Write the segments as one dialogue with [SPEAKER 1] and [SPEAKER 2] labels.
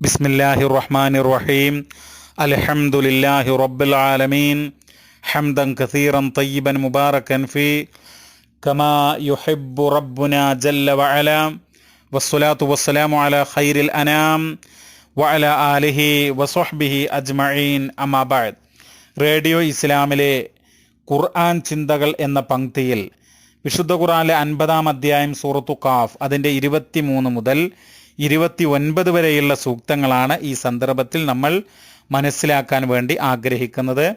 [SPEAKER 1] ബിസ്മില്ലാഹി റഹ്മാനി റഹീം അലഹമുല്ലാഹി റബ്ബുൽ ആലമീൻ. ഹംദൻ കസീറൻ തയ്യിബൻ മുബാറക്കൻ ഫി. കമാ യുഹിബ്ബു റബ്ബുന ജല്ല വഅല. വസ്സലാത്തു വസ്സലാമു അലാ ഖൈരിൽ അനാം. വഅല ആലിഹി വസുഹ്ബിഹി അജ്മഈൻ. അമാബാദ് റേഡിയോ ഇസ്ലാമിലെ ഖുർആൻ ചിന്തകൾ എന്ന പങ്ക്തിയിൽ വിശുദ്ധ ഖുർആനിലെ അൻപതാം അധ്യായം സൂറത്തു കാഫ് അതിന്റെ ഇരുപത്തി മൂന്ന് മുതൽ ഇരുപത്തി ഒൻപത് വരെയുള്ള സൂക്തങ്ങളാണ് ഈ സന്ദർഭത്തിൽ നമ്മൾ മനസ്സിലാക്കാൻ വേണ്ടി ആഗ്രഹിക്കുന്നത്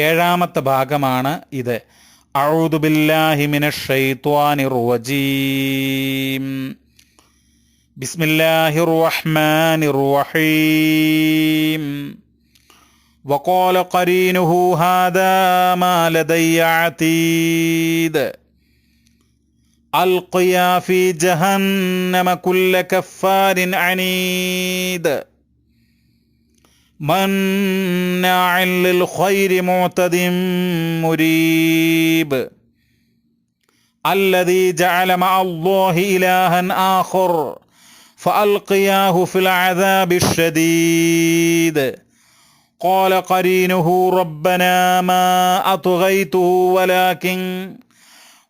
[SPEAKER 1] ഏഴാമത്തെ ഭാഗമാണ് ഇത് ഔദുബില്ലാഹിമിനീം ബിസ്മില്ലാഹിർ റഹ്മാനിർ റഹീം وقال قرينه هذا ما لدي عتيد ألقيا في جهنم كل كفار عنيد. مناع للخير معتد مريب. الذي جعل مع الله إلها آخر فألقياه في العذاب الشديد. قال قرينه ربنا ما أطغيته ولكن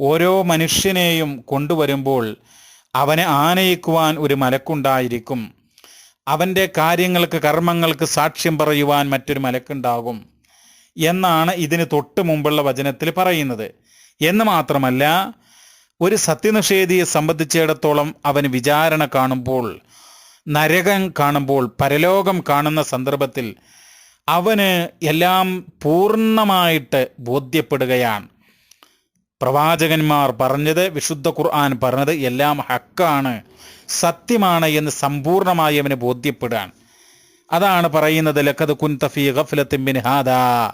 [SPEAKER 1] ഓരോ മനുഷ്യനെയും കൊണ്ടുവരുമ്പോൾ അവനെ ആനയിക്കുവാൻ ഒരു മലക്കുണ്ടായിരിക്കും. അവന്റെ കാര്യങ്ങൾക്ക് കർമ്മങ്ങൾക്ക് സാക്ഷ്യം പറയുവാൻ മറ്റൊരു മലക്കുണ്ടാകും. എന്നാണ് ഇതിന് തൊട്ട് മുമ്പുള്ള വചനത്തിൽ പറയുന്നത്. എന്ന് മാത്രമല്ല ഒരു സത്യനിഷേധിയെ സംബന്ധിച്ചിടത്തോളം അവന് വിചാരണ കാണുമ്പോൾ നരകം കാണുമ്പോൾ പരലോകം കാണുന്ന സന്ദർഭത്തിൽ അവന് എല്ലാം പൂർണമായിട്ട് ബോധ്യപ്പെടുകയാണ്. പ്രവാചകന്മാർ പറഞ്ഞത് വിശുദ്ധ ഖുർആൻ പറഞ്ഞത് എല്ലാം ഹക്കാണ് സത്യമാണ് എന്ന് സമ്പൂർണമായി അവന് ബോധ്യപ്പെടാൻ. അതാണ് പറയുന്നത് ലക്കത് കുൻതഫി ഗഫ്ലത്തിൻ ഹാദാ.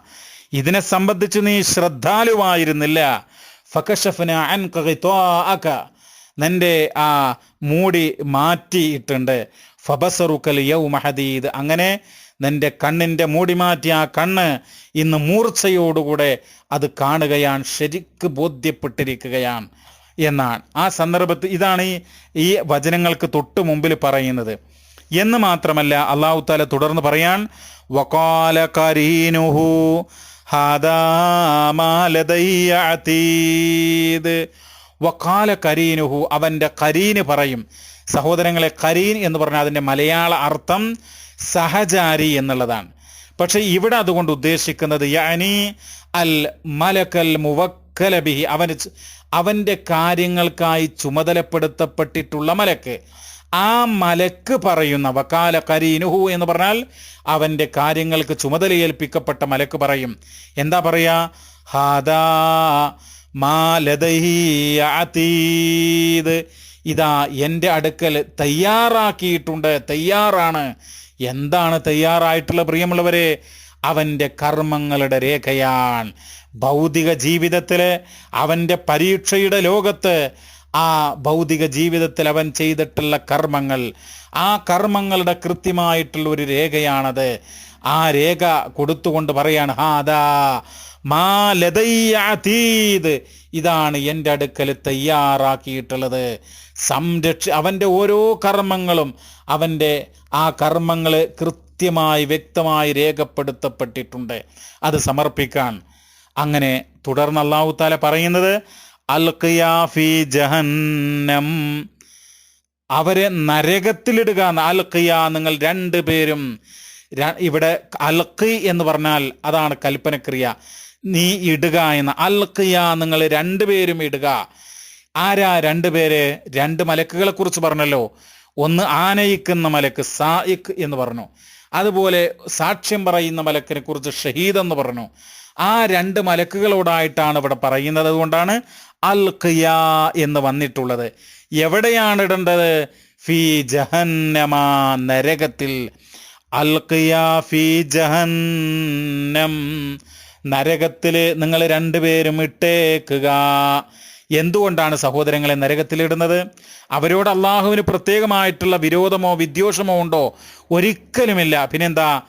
[SPEAKER 1] ഇതിനെ സംബന്ധിച്ച് നീ ശ്രദ്ധാലുവായിരുന്നില്ല. ഗിത്വാഅക നിന്റെ ആ മൂടി മാറ്റിയിട്ടുണ്ട്. ഫബസറുക്കൽ യൗ മഹദീദ് അങ്ങനെ നിന്റെ കണ്ണിന്റെ മൂടി മാറ്റി ആ കണ്ണ് ഇന്ന് മൂർച്ചയോടുകൂടെ അത് കാണുകയാണ് ശരിക്ക് ബോധ്യപ്പെട്ടിരിക്കുകയാണ്. എന്നാണ് ആ സന്ദർഭത്തിൽ ഇതാണ് ഈ ഈ വചനങ്ങൾക്ക് തൊട്ട് മുമ്പിൽ പറയുന്നത്. എന്ന് മാത്രമല്ല അള്ളാഹു താല തുടർന്ന് പറയാൻ വക്കാല കരീനുഹു വക്കാല കരീനുഹു അവന്റെ കരീന് പറയും. സഹോദരങ്ങളെ കരീൻ എന്ന് പറഞ്ഞാൽ അതിന്റെ മലയാള അർത്ഥം സഹചാരി എന്നുള്ളതാണ്. പക്ഷെ ഇവിടെ അതുകൊണ്ട് ഉദ്ദേശിക്കുന്നത് യാനി അൽ മലക്കൽ മുവക്കലബിഹി അവന് അവന്റെ കാര്യങ്ങൾക്കായി ചുമതലപ്പെടുത്തപ്പെട്ടിട്ടുള്ള മലക്ക്. ആ മലക്ക് പറയുന്ന വക്കാല കരീനുഹു എന്ന് പറഞ്ഞാൽ അവന്റെ കാര്യങ്ങൾക്ക് ചുമതലയേൽപ്പിക്കപ്പെട്ട മലക്ക് പറയും. എന്താ പറയാ? ഹാദാ മാലതീത് ഇതാ എന്റെ അടുക്കൽ തയ്യാറാക്കിയിട്ടുണ്ട് തയ്യാറാണ്. എന്താണ് തയ്യാറായിട്ടുള്ള പ്രിയമുള്ളവരെ? അവന്റെ കർമ്മങ്ങളുടെ രേഖയാണ്. ഭൗതിക ജീവിതത്തിൽ അവന്റെ പരീക്ഷയുടെ ലോകത്ത് ആ ഭൗതിക ജീവിതത്തിൽ അവൻ ചെയ്തിട്ടുള്ള കർമ്മങ്ങൾ ആ കർമ്മങ്ങളുടെ കൃത്യമായിട്ടുള്ള ഒരു രേഖയാണത്. ആ രേഖ കൊടുത്തുകൊണ്ട് പറയാണ് ഹാദാ മാ ലതയ്യാതീത് ഇതാണ് എന്റെ അടുക്കൽ തയ്യാറാക്കിയിട്ടുള്ളത്. സംരക്ഷ അവന്റെ ഓരോ കർമ്മങ്ങളും അവന്റെ ആ കർമ്മങ്ങൾ കൃത്യമായി വ്യക്തമായി രേഖപ്പെടുത്തപ്പെട്ടിട്ടുണ്ട്. അത് സമർപ്പിക്കാൻ. അങ്ങനെ തുടർന്ന് അള്ളാഹു താല പറയുന്നത് അൽഖിയാഫി ജഹന്നം. അവരെ നരകത്തിലിടുക അൽഖിയ നിങ്ങൾ രണ്ടു പേരും ഇവിടെ അൽഖി എന്ന് പറഞ്ഞാൽ അതാണ് കൽപ്പനക്രിയ. നീ ഇടുക എന്ന. അൽഖിയ നിങ്ങൾ രണ്ടുപേരും ഇടുക. ആരാ രണ്ടുപേര് രണ്ട് മലക്കുകളെ കുറിച്ച് പറഞ്ഞല്ലോ. ഒന്ന് ആനയിക്കുന്ന മലക്ക് സായിഖ് എന്ന് പറഞ്ഞു. അതുപോലെ സാക്ഷ്യം പറയുന്ന മലക്കിനെ കുറിച്ച് ഷഹീദ് എന്ന് പറഞ്ഞു. ആ രണ്ട് മലക്കുകളോടായിട്ടാണ് ഇവിടെ പറയുന്നത്. അതുകൊണ്ടാണ് അൽ ഖിയ എന്ന് വന്നിട്ടുള്ളത്. എവിടെയാണ് ഇടേണ്ടത്? ഫി ജഹന്നമ നരകത്തിൽ. അൽ ഖിയ ഫി ജഹന്നം. നരകത്തിൽ നിങ്ങൾ രണ്ടുപേരും ഇട്ടേക്കുക. എന്തുകൊണ്ടാണ് സഹോദരങ്ങളെ നരകത്തിലിടുന്നത്? അവരോട് അള്ളാഹുവിന് പ്രത്യേകമായിട്ടുള്ള വിരോധമോ വിദ്വേഷമോ ഉണ്ടോ? ഒരിക്കലുമില്ല. പിന്നെന്താ?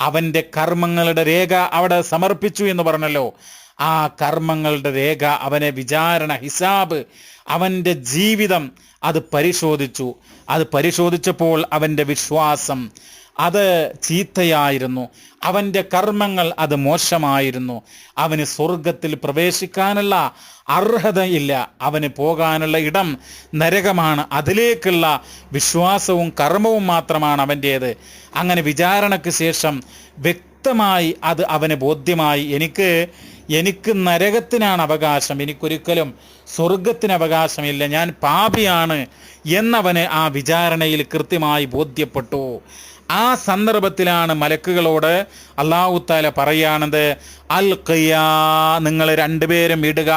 [SPEAKER 1] അവന്റെ കർമ്മങ്ങളുടെ രേഖ അവിടെ സമർപ്പിച്ചു എന്ന് പറഞ്ഞല്ലോ. ആ കർമ്മങ്ങളുടെ രേഖ അവനെ വിചാരണ ഹിസാബ് അവന്റെ ജീവിതം അത് പരിശോധിച്ചു. അത് പരിശോധിച്ചപ്പോൾ അവന്റെ വിശ്വാസം അത് ചീത്തയായിരുന്നു. അവന്റെ കർമ്മങ്ങൾ അത് മോശമായിരുന്നു. അവന് സ്വർഗത്തിൽ പ്രവേശിക്കാനുള്ള അർഹതയില്ല അവന് പോകാനുള്ള ഇടം നരകമാണ്. അതിലേക്കുള്ള വിശ്വാസവും കർമ്മവും മാത്രമാണ് അവന്റേത്. അങ്ങനെ വിചാരണയ്ക്ക് ശേഷം വ്യക്തമായി അത് അവന് ബോധ്യമായി. എനിക്ക് എനിക്ക് നരകത്തിനാണ് അവകാശം. എനിക്കൊരിക്കലും സ്വർഗത്തിന് അവകാശമില്ല. ഞാൻ പാപിയാണ് എന്നവന് ആ വിചാരണയിൽ കൃത്യമായി ബോധ്യപ്പെട്ടു. ആ സന്ദർഭത്തിലാണ് മലക്കുകളോട് അള്ളാഹു താല പറയാണത് അൽ ഖിയാ നിങ്ങൾ രണ്ടുപേരും ഇടുക.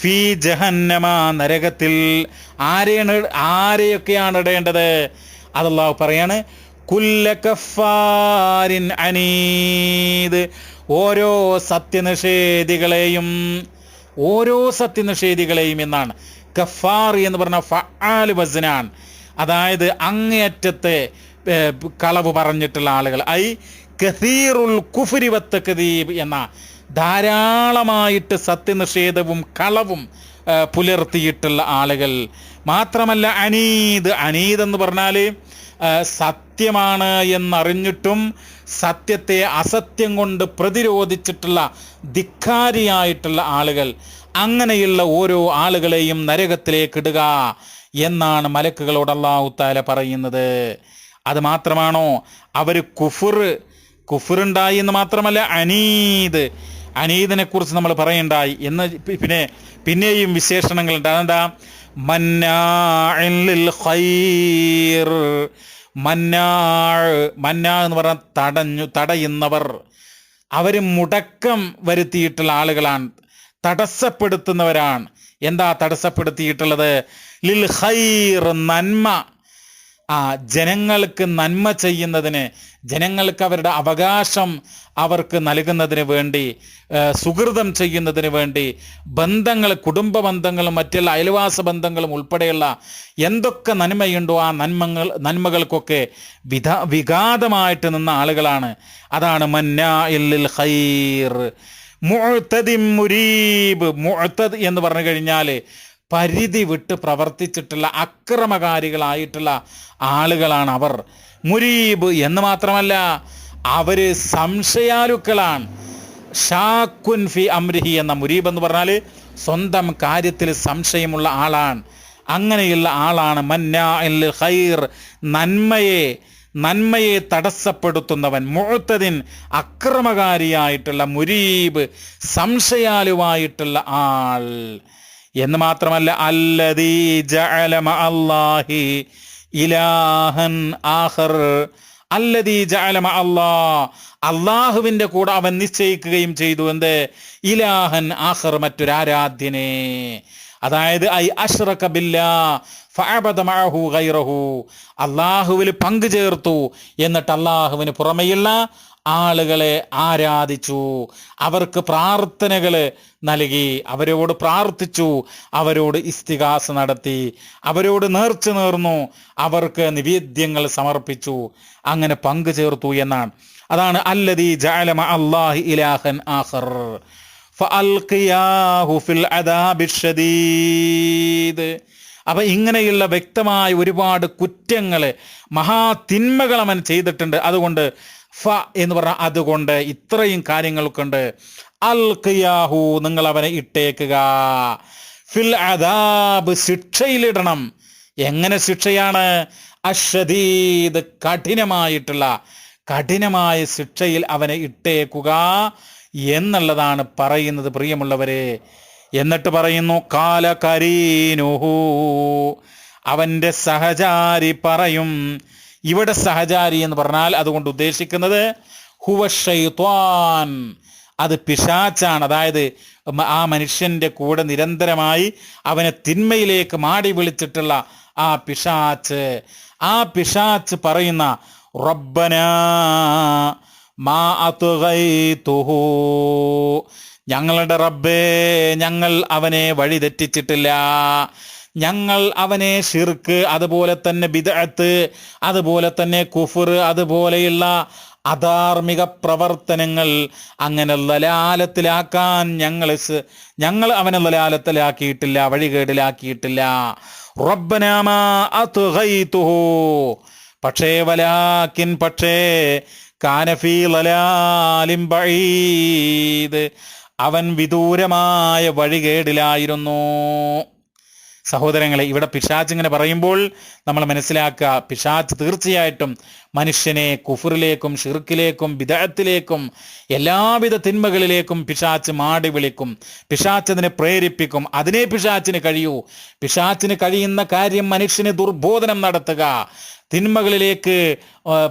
[SPEAKER 1] ഫി ജഹന്നമ നരകത്തിൽ ആരെയാണ് ആരെയൊക്കെയാണ് ഇടേണ്ടത്? അള്ളാഹു പറയാണ് കുല്ല കഫാരിൻ അനീത് ഓരോ സത്യനിഷേധികളെയും ഓരോ സത്യനിഷേധികളെയും എന്നാണ്. കഫാർ എന്ന് പറഞ്ഞ ഫാൽ വസനാൻ. അതായത് അങ്ങേയറ്റത്തെ കളവ് പറഞ്ഞിട്ടുള്ള ആളുകൾ. ഐ കസീറുൽ കുഫരി വത്തക്കദീബ് എന്ന ധാരാളമായിട്ട് സത്യനിഷേധവും കളവും പുലർത്തിയിട്ടുള്ള ആളുകൾ. മാത്രമല്ല അനീദ് അനീദ് എന്ന് പറഞ്ഞാൽ സത്യമാണ് എന്നറിഞ്ഞിട്ടും സത്യത്തെ അസത്യം കൊണ്ട് പ്രതിരോധിച്ചിട്ടുള്ള ധിക്കാരിയായിട്ടുള്ള ആളുകൾ. അങ്ങനെയുള്ള ഓരോ ആളുകളെയും നരകത്തിലേക്ക് ഇടുക എന്നാണ് മലക്കുകളോട് അള്ളാഹു താല പറയുന്നത്. അത് മാത്രമാണോ? അവർ കുഫുർ കുഫുറുണ്ടായി എന്ന് മാത്രമല്ല അനീദ്. അനീതിനെ കുറിച്ച് നമ്മൾ പറയണ്ടായി എന്ന് പിന്നെ പിന്നെയും വിശേഷണങ്ങളുണ്ട്. അതെന്താ? ഖൈർ. മന്നാ എന്ന് പറഞ്ഞാൽ തടഞ്ഞു തടയുന്നവർ. അവർ മുടക്കം വരുത്തിയിട്ടുള്ള ആളുകളാണ്. തടസ്സപ്പെടുത്തുന്നവരാണ്. എന്താ തടസ്സപ്പെടുത്തിയിട്ടുള്ളത്? ലിൽ ഖൈർ നന്മ. ആ ജനങ്ങൾക്ക് നന്മ ചെയ്യുന്നതിന് ജനങ്ങൾക്ക് അവരുടെ അവകാശം അവർക്ക് നൽകുന്നതിന് വേണ്ടി സുഹൃതം ചെയ്യുന്നതിന് വേണ്ടി ബന്ധങ്ങൾ കുടുംബ ബന്ധങ്ങളും മറ്റുള്ള അയൽവാസ ബന്ധങ്ങളും ഉൾപ്പെടെയുള്ള എന്തൊക്കെ നന്മയുണ്ടോ ആ നന്മകൾ നന്മകൾക്കൊക്കെ വിധ വിഘാതമായിട്ട് നിന്ന ആളുകളാണ്. അതാണ് മന്നാ ഇല്ലിൽ ഖൈർ. മുഅ്തദിം മുരീബ്. മുഅ്തദ് എന്ന് പറഞ്ഞു കഴിഞ്ഞാൽ പരിധി വിട്ട് പ്രവർത്തിച്ചിട്ടുള്ള അക്രമകാരികളായിട്ടുള്ള ആളുകളാണ് അവർ. മുരീബ് എന്ന് മാത്രമല്ല അവർ സംശയാലുക്കളാണ്. ഷാക്കുൻ ഫി അമ്രിഹി എന്ന മുരീബ് എന്ന് പറഞ്ഞാൽ സ്വന്തം കാര്യത്തിൽ സംശയമുള്ള ആളാണ്. അങ്ങനെയുള്ള ആളാണ് മന്നാ ഖൈർ. നന്മയെ നന്മയെ തടസ്സപ്പെടുത്തുന്നവൻ മുഴുത്തതിൻ അക്രമകാരിയായിട്ടുള്ള മുരീബ് സംശയാലുവായിട്ടുള്ള ആൾ. എന്ന് മാത്രമല്ല അല്ലദീ അല്ലാഹി ഇലാഹൻ ആഖർ. അല്ലദീ അല്ലാ കൂടെ അവൻ നിശ്ചയിക്കുകയും ചെയ്തു. എന്ത്? ഇലാഹൻ ആഹർ മറ്റൊരാരാധ്യനെ അതായത് ഐ അഷ്റക ബില്ലാ ഫഅബദ ഗൈറഹു. അള്ളാഹുവിൽ പങ്കു ചേർത്തു എന്നിട്ട് അള്ളാഹുവിന് പുറമെയുള്ള ആളുകളെ ആരാധിച്ചു. അവർക്ക് പ്രാർത്ഥനകൾ നൽകി. അവരോട് പ്രാർത്ഥിച്ചു. അവരോട് ഇസ്തികാസ് നടത്തി. അവരോട് നേർച്ച നേർന്നു. അവർക്ക് നിവേദ്യങ്ങൾ സമർപ്പിച്ചു. അങ്ങനെ പങ്കു ചേർത്തു എന്നാണ്. അതാണ് അല്ലദീ ജാലമ അള്ളാഹി ഇലാഹൻ ആഹർ അപ്പൊ ഇങ്ങനെയുള്ള വ്യക്തമായ ഒരുപാട് കുറ്റങ്ങൾ മഹാതിന്മകൾ അവൻ ചെയ്തിട്ടുണ്ട്. അതുകൊണ്ട് ഫ എന്ന് പറഞ്ഞാൽ അതുകൊണ്ട് ഇത്രയും കാര്യങ്ങൾ കൊണ്ട് അൽ ഖിയാഹു നിങ്ങൾ അവനെ ഇട്ടേക്കുക. ഫിൽ അദാബ് ശിക്ഷയിലിടണം. എങ്ങനെ ശിക്ഷയാണ്? അഷദീദ് കഠിനമായിട്ടുള്ള കഠിനമായ ശിക്ഷയിൽ അവനെ ഇട്ടേക്കുക എന്നുള്ളതാണ് പറയുന്നത് പ്രിയമുള്ളവരെ. എന്നിട്ട് പറയുന്നു കാല കാലകരീനുഹു അവന്റെ സഹചാരി പറയും ഇവിടെ സഹചാരി എന്ന് പറഞ്ഞാൽ അതുകൊണ്ട് ഉദ്ദേശിക്കുന്നത് ഹുവ അത് പിശാച്ചാണ്. അതായത് ആ മനുഷ്യന്റെ കൂടെ നിരന്തരമായി അവനെ തിന്മയിലേക്ക് മാടി വിളിച്ചിട്ടുള്ള ആ പിശാച്ച്. ആ പിശാച്ച് പറയുന്ന റബ്ബന മാ അത്ഗൈതുഹു ഞങ്ങളുടെ റബ്ബേ ഞങ്ങൾ അവനെ വഴി തെറ്റിച്ചിട്ടില്ല ഞങ്ങൾ അവനെ ഷിർക്ക് അതുപോലെ തന്നെ ബിദഅത്ത് അതുപോലെ തന്നെ കുഫർ അതുപോലെയുള്ള അധാർമിക പ്രവർത്തനങ്ങൾ അങ്ങനെ ലലാലത്തിലാക്കാൻ ഞങ്ങൾ ഞങ്ങൾ അവനെ ലലാലത്തിലാക്കിയിട്ടില്ല വഴികേടിലാക്കിയിട്ടില്ല. പക്ഷേ വലാക്കിൻ പക്ഷേ കാനഫി ലലാലിം ബഈദ്. അവൻ വിദൂരമായ വഴികേടിലായിരുന്നു. സഹോദരങ്ങളെ ഇവിടെ പിശാജ് ഇങ്ങനെ പറയുമ്പോൾ നമ്മൾ മനസ്സിലാക്കുക പിശാജ് തീർച്ചയായിട്ടും മനുഷ്യനെ കുഫറിലേക്കും ഷിർക്കിലേക്കും വിദഗ്ധത്തിലേക്കും എല്ലാവിധ തിന്മകളിലേക്കും പിശാച്ച് മാടി വിളിക്കും. പിശാച്ച് അതിനെ പ്രേരിപ്പിക്കും. അതിനെ പിശാച്ചിന് കഴിയൂ. പിശാച്ചിന് കഴിയുന്ന കാര്യം മനുഷ്യന് ദുർബോധനം നടത്തുക. തിന്മകളിലേക്ക്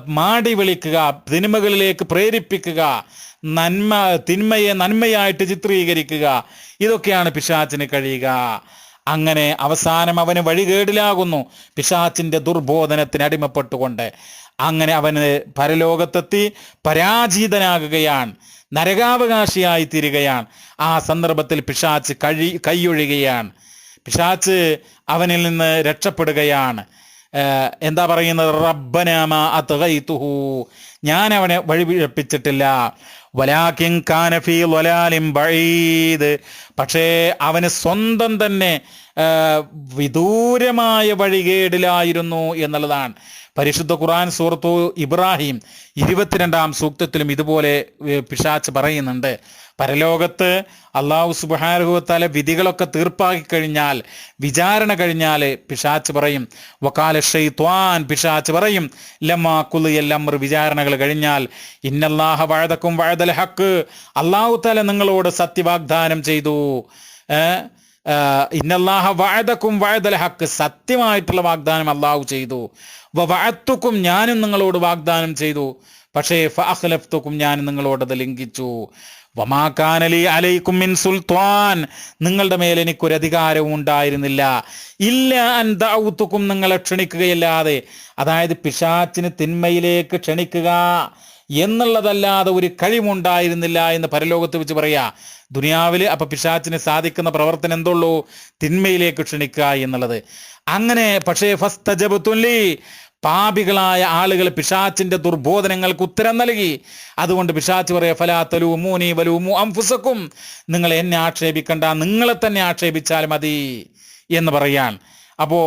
[SPEAKER 1] മാടി വിളിക്കുക. തിന്മകളിലേക്ക് പ്രേരിപ്പിക്കുക. നന്മ തിന്മയെ നന്മയായിട്ട് ചിത്രീകരിക്കുക. ഇതൊക്കെയാണ് പിശാച്ചിന് കഴിയുക. അങ്ങനെ അവസാനം അവന് വഴികേടിലാകുന്നു. പിശാച്ചിന്റെ ദുർബോധനത്തിന് അടിമപ്പെട്ടുകൊണ്ട് അങ്ങനെ അവന് പരലോകത്തെത്തി പരാജിതനാകുകയാണ്. നരകാവകാശിയായി തീരുകയാണ്. ആ സന്ദർഭത്തിൽ പിശാച്ച് കഴി കൈയൊഴുകയാണ് പിശാച്ച് അവനിൽ നിന്ന് രക്ഷപ്പെടുകയാണ്. എന്താ പറയുന്നത്? റബ്ബനാമ അത്ഗൈതുഹു. ഞാൻ അവനെ വഴിപിഴപ്പിച്ചിട്ടില്ല. വലാകിൻ കാനഫി വലാലിം ബഈദ്. പക്ഷേ അവന് സ്വന്തം തന്നെ വിദൂരമായ വഴികേടിലായിരുന്നു എന്നുള്ളതാണ്. പരിശുദ്ധ ഖുറാൻ സൂറത്തു ഇബ്രാഹിം ഇരുപത്തിരണ്ടാം സൂക്തത്തിലും ഇതുപോലെ പിശാച്ച് പറയുന്നുണ്ട്. പരലോകത്ത് അള്ളാഹു സുബാനുഭവത്താലെ വിധികളൊക്കെ തീർപ്പാക്കി കഴിഞ്ഞാൽ വിചാരണ കഴിഞ്ഞാൽ പിശാച്ച് പറയും. വക്കാല ഷെയ്ത്വാൻ പിശാച്ച് പറയും. ലമ്മാ കുലിയെല്ലാം വിചാരണകൾ കഴിഞ്ഞാൽ ഇന്നല്ലാഹ വഴതക്കും വഴതൽ ഹക്ക് അള്ളാഹു താല നിങ്ങളോട് സത്യവാഗ്ദാനം ചെയ്തു. ഇന്നല്ലാഹ വാഴതക്കും വാഴതൽ ഹക്ക് സത്യമായിട്ടുള്ള വാഗ്ദാനം അള്ളാഹു ചെയ്തു. വഴത്തുക്കും ഞാനും നിങ്ങളോട് വാഗ്ദാനം ചെയ്തു. പക്ഷേ ഫഅഖ്ലഫ്തുക്കും ഞാൻ നിങ്ങളോടത് ലംഘിച്ചു. വമാക്കാനലി അലൈക്കും മിൻ സുൽത്താൻ. നിങ്ങളുടെ മേൽ എനിക്കൊരു അധികാരവും ഉണ്ടായിരുന്നില്ല. ഇല്ല അൻ ദഅഉതുക്കും നിങ്ങളെ ക്ഷണിക്കുകയല്ലാതെ. അതായത് പിശാച്ചിന് തിന്മയിലേക്ക് ക്ഷണിക്കുക എന്നുള്ളതല്ലാതെ ഒരു കഴിവുണ്ടായിരുന്നില്ല എന്ന് പരലോകത്ത് വെച്ച് പറയാ. ദുനിയാവിൽ അപ്പൊ പിശാച്ചിന് സാധിക്കുന്ന പ്രവർത്തനം എന്തുള്ളൂ? തിന്മയിലേക്ക് ക്ഷണിക്കുക എന്നുള്ളത്. അങ്ങനെ പക്ഷേ ഫസ്തജബത്തുല്ലി പാപികളായ ആളുകൾ പിശാച്ചിന്റെ ദുർബോധനങ്ങൾക്ക് ഉത്തരം നൽകി. അതുകൊണ്ട് പിശാച്ച് പറയാ ഫലാത്തലു മൂനി വലൂമു അംഫുസക്കും. നിങ്ങൾ എന്നെ ആക്ഷേപിക്കണ്ട നിങ്ങളെ തന്നെ ആക്ഷേപിച്ചാൽ മതി എന്ന് പറയാൻ അപ്പോൾ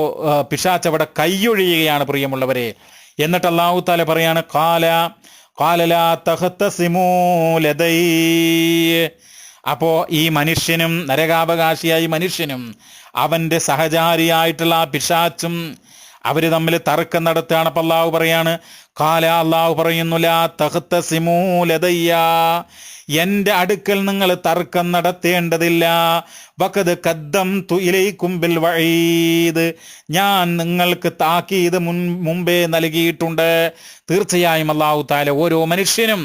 [SPEAKER 1] പിശാച്ച് അവിടെ കൈയൊഴിയുകയാണ് പ്രിയമുള്ളവരെ. എന്നിട്ട് അള്ളാഹു താല പറയാണ് കാല കാലലാ തഹത്തസിമൂലതൈ അപ്പോൾ ഈ മനുഷ്യനും നരകാവകാശിയായി മനുഷ്യനും അവന്റെ സഹചാരിയായിട്ടുള്ള പിശാച്ചും അവർ തമ്മിൽ തർക്കം നടത്തുകയാണ് അപ്പം അള്ളാഹു പറയാണ് കാല അള്ളാഹു പറയുന്നു തഹത്തസിമൂലതയ്യ എന്റെ അടുക്കൽ നിങ്ങൾ തർക്കം നടത്തേണ്ടതില്ല. വക്കത് കദ്ദം തുയിലേക്കുമ്പിൽ വഴീത് ഞാൻ നിങ്ങൾക്ക് താക്കീത് മുൻ മുമ്പേ നൽകിയിട്ടുണ്ട്. തീർച്ചയായും അള്ളാഹു താല ഓരോ മനുഷ്യനും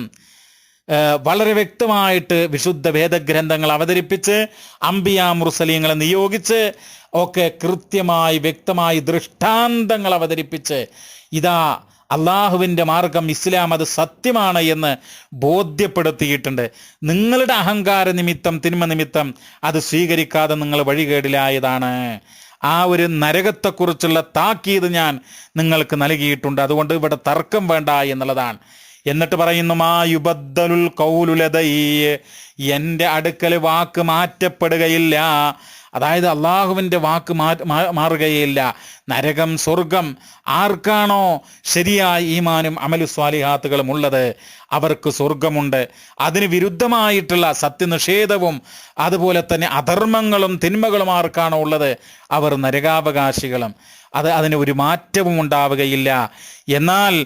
[SPEAKER 1] വളരെ വ്യക്തമായിട്ട് വിശുദ്ധ വേദഗ്രന്ഥങ്ങൾ അവതരിപ്പിച്ച് അംബിയ മുർസലീങ്ങളെ നിയോഗിച്ച് ഒക്കെ കൃത്യമായി വ്യക്തമായി ദൃഷ്ടാന്തങ്ങൾ അവതരിപ്പിച്ച് ഇതാ അള്ളാഹുവിന്റെ മാർഗം ഇസ്ലാം അത് സത്യമാണ് എന്ന് ബോധ്യപ്പെടുത്തിയിട്ടുണ്ട്. നിങ്ങളുടെ അഹങ്കാര നിമിത്തം തിന്മ നിമിത്തം അത് സ്വീകരിക്കാതെ നിങ്ങൾ വഴികേടിലായതാണ്. ആ ഒരു നരകത്തെക്കുറിച്ചുള്ള താക്കീത് ഞാൻ നിങ്ങൾക്ക് നൽകിയിട്ടുണ്ട്. അതുകൊണ്ട് ഇവിടെ തർക്കം വേണ്ട എന്നുള്ളതാണ്. എന്നിട്ട് പറയുന്നു മാ യുബദ്ദലുൽ കൗലുലതൈ എന്റെ അടുക്കൽ വാക്ക് മാറ്റപ്പെടുകയില്ല. അതായത് അള്ളാഹുവിന്റെ വാക്ക് മാറുകയില്ല. നരകം സ്വർഗം ആർക്കാണോ ശരിയായ ഈമാനും അമലു സ്വാലിഹാത്തുകളും ഉള്ളത്? അവർക്ക് സ്വർഗമുണ്ട്. അതിന് വിരുദ്ധമായിട്ടുള്ള സത്യനിഷേധവും അതുപോലെ തന്നെ അധർമ്മങ്ങളും തിന്മകളും ആർക്കാണോ ഉള്ളത്? അവർ നരകാവകാശികളും. അത് അതിന് ഒരു മാറ്റവും ഉണ്ടാവുകയില്ല. എന്നാൽ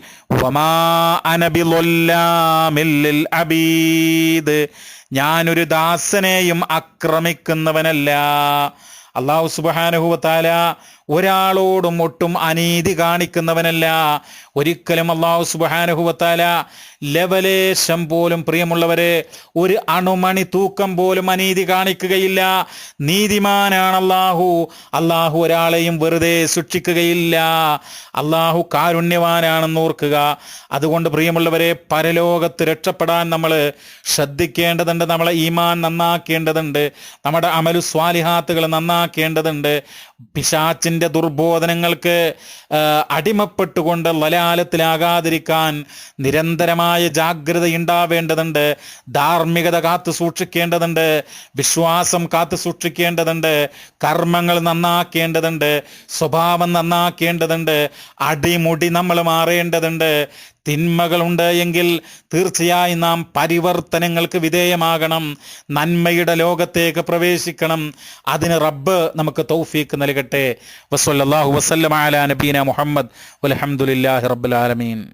[SPEAKER 1] അബീദ്. ഞാനൊരു ദാസനെയും ആക്രമിക്കുന്നവനല്ല. അള്ളാഹു സുബാനുഹുവത്താല ഒരാളോടും ഒട്ടും അനീതി കാണിക്കുന്നവനല്ല. ഒരിക്കലും അള്ളാഹു സുബാനുഹുവത്താല ലവലേശം പോലും പ്രിയമുള്ളവരെ ഒരു അണുമണി തൂക്കം പോലും അനീതി കാണിക്കുകയില്ല. നീതിമാനാണ് അള്ളാഹു അള്ളാഹു ഒരാളെയും വെറുതെ സൂക്ഷിക്കുകയില്ല. അള്ളാഹു കാരുണ്യവാനാണെന്ന് ഓർക്കുക. അതുകൊണ്ട് പ്രിയമുള്ളവരെ പരലോകത്ത് രക്ഷപ്പെടാൻ നമ്മൾ ശ്രദ്ധിക്കേണ്ടതുണ്ട്. നമ്മളെ ഈമാൻ നന്നാക്കേണ്ടതുണ്ട്. നമ്മുടെ അമലു സ്വാലിഹാത്തുകൾ നന്നാക്കേണ്ടതുണ്ട്. പിശാച്ചിന്റെ ദുർബോധനങ്ങൾക്ക് അടിമപ്പെട്ടുകൊണ്ട് ലലാലത്തിലാകാതിരിക്കാൻ നിരന്തരമായ ജാഗ്രത ഉണ്ടാവേണ്ടതുണ്ട് ധാർമ്മികത കാത്തു സൂക്ഷിക്കേണ്ടതുണ്ട് വിശ്വാസം കാത്തു സൂക്ഷിക്കേണ്ടതുണ്ട് കർമ്മങ്ങൾ നന്നാക്കേണ്ടതുണ്ട് സ്വഭാവം നന്നാക്കേണ്ടതുണ്ട് അടിമുടി നമ്മൾ മാറേണ്ടതുണ്ട് തിന്മകളുണ്ട് എങ്കിൽ തീർച്ചയായും നാം പരിവർത്തനങ്ങൾക്ക് വിധേയമാകണം. നന്മയുടെ ലോകത്തേക്ക് പ്രവേശിക്കണം. അതിന് റബ്ബ് നമുക്ക് തൗഫീക്ക് നൽകട്ടെ. വസല്ലല്ലാഹു വസല്ലമ അലാ നബീന മുഹമ്മദ്. വൽഹംദുലില്ലാഹി റബ്ബുലാലമീൻ